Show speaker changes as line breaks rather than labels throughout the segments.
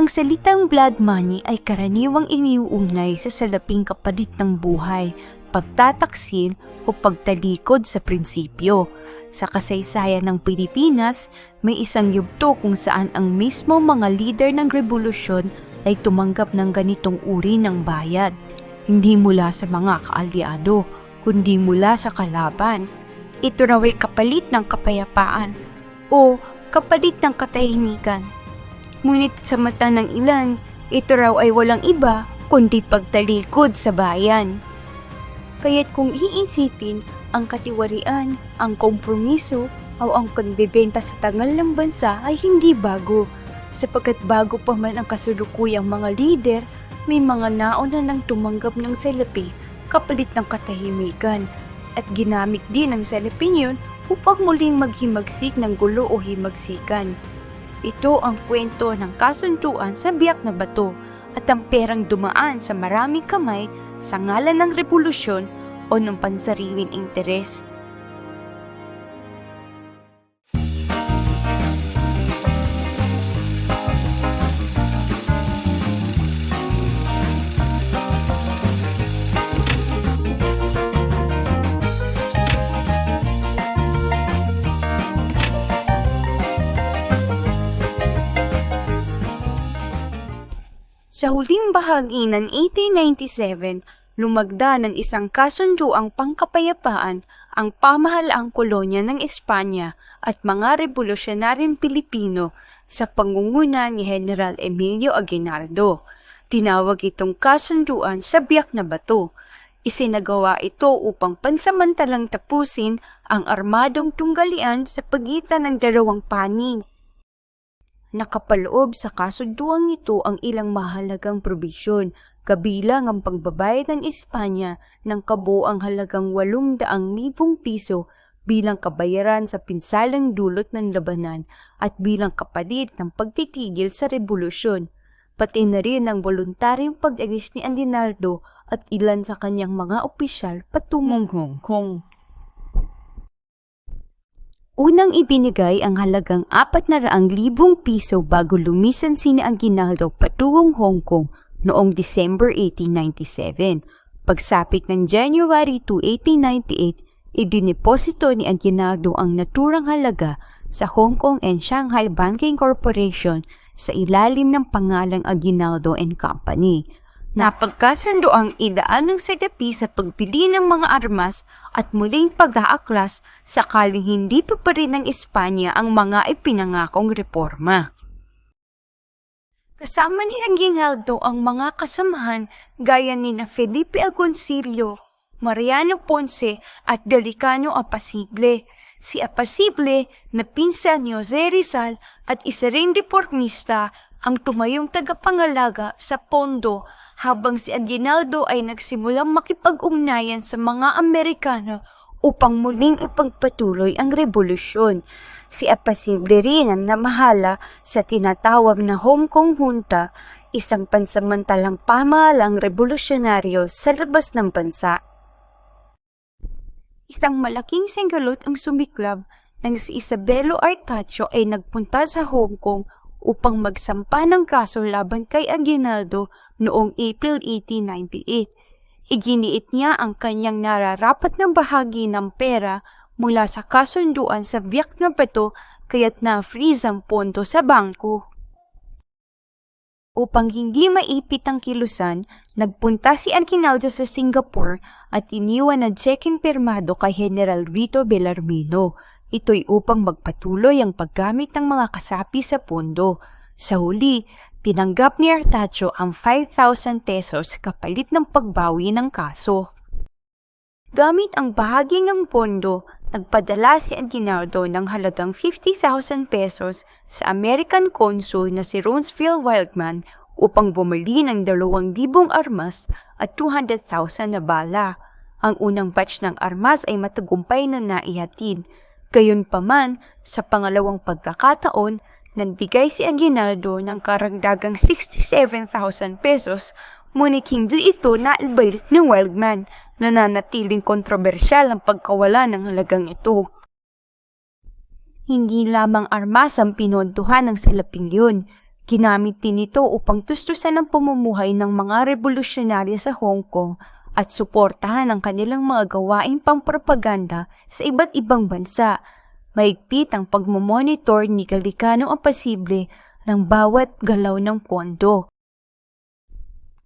Ang salitang blood money ay karaniwang iniuugnay sa salaping kapalit ng buhay, pagtataksil o pagtalikod sa prinsipyo. Sa kasaysayan ng Pilipinas, may isang yugto kung saan ang mismo mga leader ng revolusyon ay tumanggap ng ganitong uri ng bayad. Hindi mula sa mga kaalyado, kundi mula sa kalaban. Ito raw ay kapalit ng kapayapaan o kapalit ng katahimikan. Ngunit sa mata ng ilan, ito raw ay walang iba kundi pagtalikod sa bayan. Kaya't kung iisipin, ang katiwarian, ang kompromiso, o ang pagbebenta sa tangal ng bansa ay hindi bago. Sapagkat bago pa man ang kasulukuyang mga lider, may mga nauna nang tumanggap ng salapi kapalit ng katahimikan at ginamit din ang salapin yun upang muling maghimagsik ng gulo o himagsikan. Ito ang kwento ng kasunduan sa biyak na bato at ang perang dumaan sa maraming kamay sa ngalan ng revolusyon o ng pansariling interes. Sa huling bahagi ng 1897, lumagda ng isang kasunduang pangkapayapaan ang pamahalaang kolonya ng Espanya at mga revolusyonaryong Pilipino sa pangunguna ni General Emilio Aguinaldo. Tinawag itong kasunduan sa biyak na bato. Isinagawa ito upang pansamantalang tapusin ang armadong tunggalian sa pagitan ng dalawang panig. Nakapaloob sa kasunduang ito ang ilang mahalagang probisyon, kabilang ang pagbabayad ng Espanya ng kabuang halagang 800,000 piso bilang kabayaran sa pinsalang dulot ng labanan at bilang kapalit ng pagtitigil sa revolusyon, pati na rin ang voluntaryong pag-alis ni Aguinaldo at ilan sa kanyang mga opisyal patungong Hong Kong. Unang ibinigay ang halagang 400,000 piso bago lumisan sina Aguinaldo patungong Hong Kong noong December 1897. Pagsapit ng January 2, 1898, idiniposito ni Aguinaldo ang naturang halaga sa Hong Kong and Shanghai Banking Corporation sa ilalim ng pangalang Aguinaldo and Company. Napagkasundo ang idaan ng sagapi sa pagbili ng mga armas at muling pag-aaklas sakaling hindi pa pa rin ng Espanya ang mga ipinangakong reforma. Kasama ni Aguinaldo ang mga kasamahan gaya ni na Felipe Agoncillo, Mariano Ponce at Delicano Apasible. Si Apasible na pinsan ni Jose Rizal at isa ring reformista ang tumayong tagapangalaga sa pondo habang si Aguinaldo ay nagsimulang makipag-ugnayan sa mga Amerikano upang muling ipagpatuloy ang revolusyon. Si Apasible rin ang namahala sa tinatawag na Hong Kong Junta, isang pansamantalang pamahalang revolusyonaryo sa labas ng bansa. Isang malaking senggalot ang sumiklab nang si Isabelo Artacho ay nagpunta sa Hong Kong upang magsampa ng kaso laban kay Aguinaldo noong April 1898. Iginiit niya ang kanyang nararapat na bahagi ng pera mula sa kasunduan sa biyak na bato kaya't na-freeze ang pondo sa bangko. Upang hindi maipit ang kilusan, nagpunta si Aguinaldo sa Singapore at iniwan ang cheque pirmado kay General Vito Bellarmino. Ito'y upang magpatuloy ang paggamit ng mga kasapi sa pondo. Sa huli, tinanggap ni Artacho ang 5,000 pesos kapalit ng pagbawi ng kaso. Gamit ang bahagi ng pondo, nagpadala si Aguinaldo ng halagang 50,000 pesos sa American Consul na si Ronsfield Wildman upang bumili ng 2,000 armas at 200,000 na bala. Ang unang batch ng armas ay matagumpay na naihatid. Gayunpaman, sa pangalawang pagkakataon, nagbigay si Aguinaldo ng karagdagang 67,000 pesos, ngunit hindi ito naibalik ng Wildman nananatiling kontrobersyal ang pagkawala ng halagang ito. Hindi lamang armas ang pinontuhan ng salaping yun, Ginamit din ito upang tustusan ang pamumuhay ng mga revolusyonaryo sa Hong Kong at suportahan ang kanilang mga gawain pangpropaganda sa iba't ibang bansa. Maigpit ang pagmamonitor ni Galicano ang pasible ng bawat galaw ng pondo.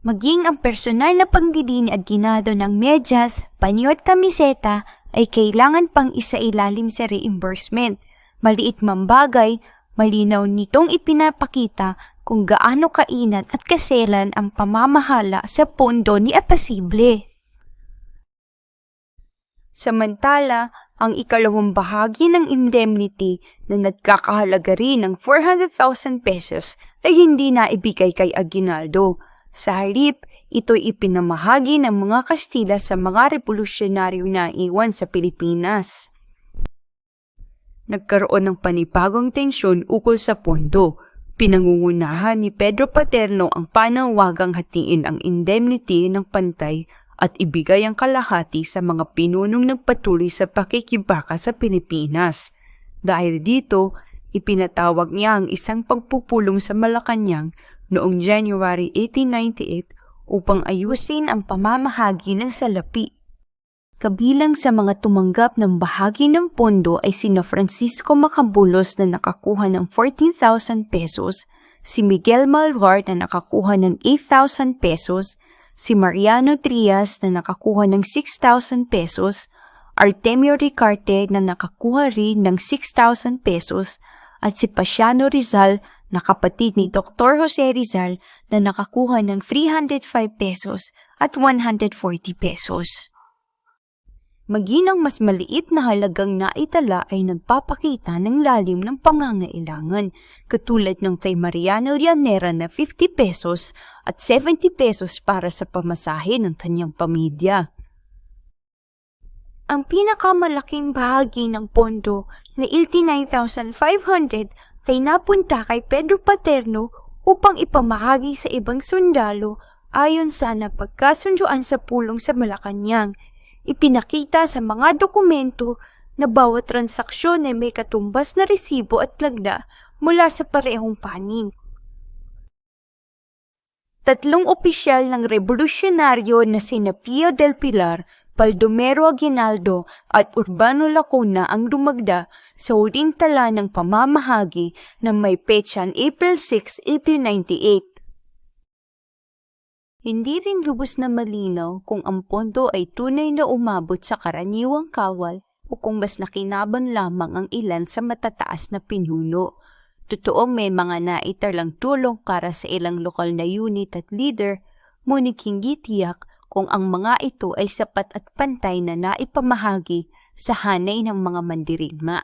Maging ang personal na pangbili ni Aguinaldo ng medyas, panyo at kamiseta ay kailangan pang isailalim sa reimbursement. Maliit mang bagay, malinaw nitong ipinapakita kung gaano kainat at kaselan ang pamamahala sa pondo ni Apasible. Samantala, ang ikalawang bahagi ng indemnity na nagkakahalaga rin ng 400,000 pesos ay hindi na ibigay kay Aguinaldo. Sa halip, ito'y ipinamahagi ng mga Kastila sa mga revolusyonaryo na iwan sa Pilipinas. Nagkaroon ng panibagong tensyon ukol sa pondo. Pinangungunahan ni Pedro Paterno ang panawagang hatiin ang indemnity ng pantay at ibigay ang kalahati sa mga pinunong nagpatuloy sa pakikibaka sa Pilipinas. Dahil dito, ipinatawag niya ang isang pagpupulong sa Malacanang noong January 1898 upang ayusin ang pamamahagi ng salapi. Kabilang sa mga tumanggap ng bahagi ng pondo ay sina Francisco Macabulos na nakakuha ng 14,000 pesos, si Miguel Malvar na nakakuha ng 8,000 pesos, si Mariano Trias na nakakuha ng 6,000 pesos, Artemio Ricarte na nakakuha rin ng 6,000 pesos, at si Pasiano Rizal na kapatid ni Dr. Jose Rizal na nakakuha ng 305 pesos at 140 pesos. Maging ang mas maliit na halagang naitala ay nagpapakita ng lalim ng pangangailangan, katulad ng kay Mariano Rianera na 50 pesos at 70 pesos para sa pamasahe ng kanyang pamilya. Ang pinakamalaking bahagi ng pondo na 89,500 ay napunta kay Pedro Paterno upang ipamahagi sa ibang sundalo ayon sa napagkasunduan sa pulong sa Malacanang. Ipinakita sa mga dokumento na bawat transaksyon ay may katumbas na resibo at plagda mula sa parehong panig. Tatlong opisyal ng revolusyonaryo na sina Pio del Pilar, Baldomero Aguinaldo at Urbano Lacuna ang lumagda sa huling tala ng pamamahagi na may petsan April 6, 1898. Hindi rin lubos na malinaw kung ang pondo ay tunay na umabot sa karaniwang kawal o kung mas nakinaban lamang ang ilan sa matataas na pinuno. Totoong may mga naitalang tulong para sa ilang lokal na unit at leader, ngunit hindi tiyak kung ang mga ito ay sapat at pantay na naipamahagi sa hanay ng mga mandirigma.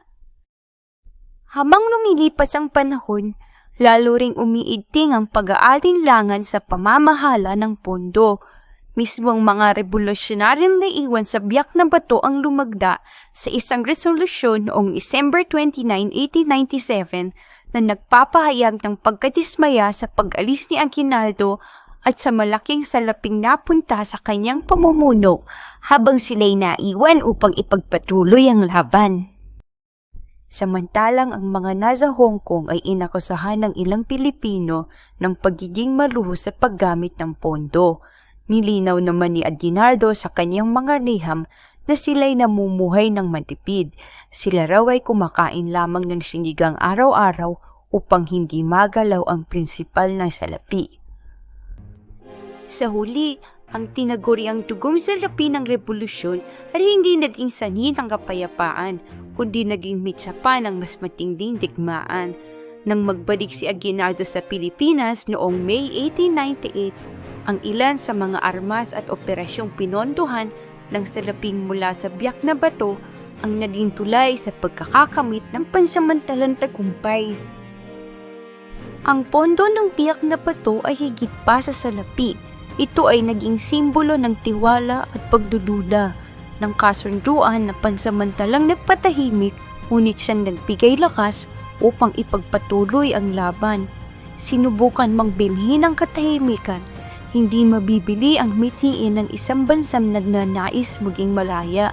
Habang lumilipas ang panahon, lalo ring umiigting ang pag-aalinlangan sa pamamahala ng pondo. Mismong mga revolusyonaryong naiwan sa biyak na bato ang lumagda sa isang resolusyon noong December 29, 1897 na nagpapahayag ng pagkadismaya sa pag-alis ni Aguinaldo at sa malaking salaping napunta sa kanyang pamumuno habang sila'y naiwan upang ipagpatuloy ang laban. Samantalang ang mga nasa Hong Kong ay inakusahan ng ilang Pilipino ng pagiging maluho sa paggamit ng pondo. Nilinaw naman ni Aguinaldo sa kanyang mga liham na sila'y namumuhay ng matipid. Sila raw ay kumakain lamang ng sinigang araw-araw upang hindi magalaw ang prinsipal na salapi. Sa huli, ang tinaguriang dugong salapi ng revolusyon ay hindi naging sanhi ng kapayapaan, kundi naging mitsa pa ng mas matinding digmaan. Nang magbalik si Aguinaldo sa Pilipinas noong May 1898, ang ilan sa mga armas at operasyong pinondohan ng salaping mula sa biyak na bato ang naging tulay sa pagkakakamit ng pansamantalang tagumpay. Ang pondo ng biyak na bato ay higit pa sa salapi. Ito ay naging simbolo ng tiwala at pagdududa ng kasunduan na pansamantalang nagpatahimik ngunit siyang nagbigay lakas upang ipagpatuloy ang laban. Sinubukan mang bilhin ang katahimikan, hindi mabibili ang mitiin ng isang bansang nagnanais maging malaya.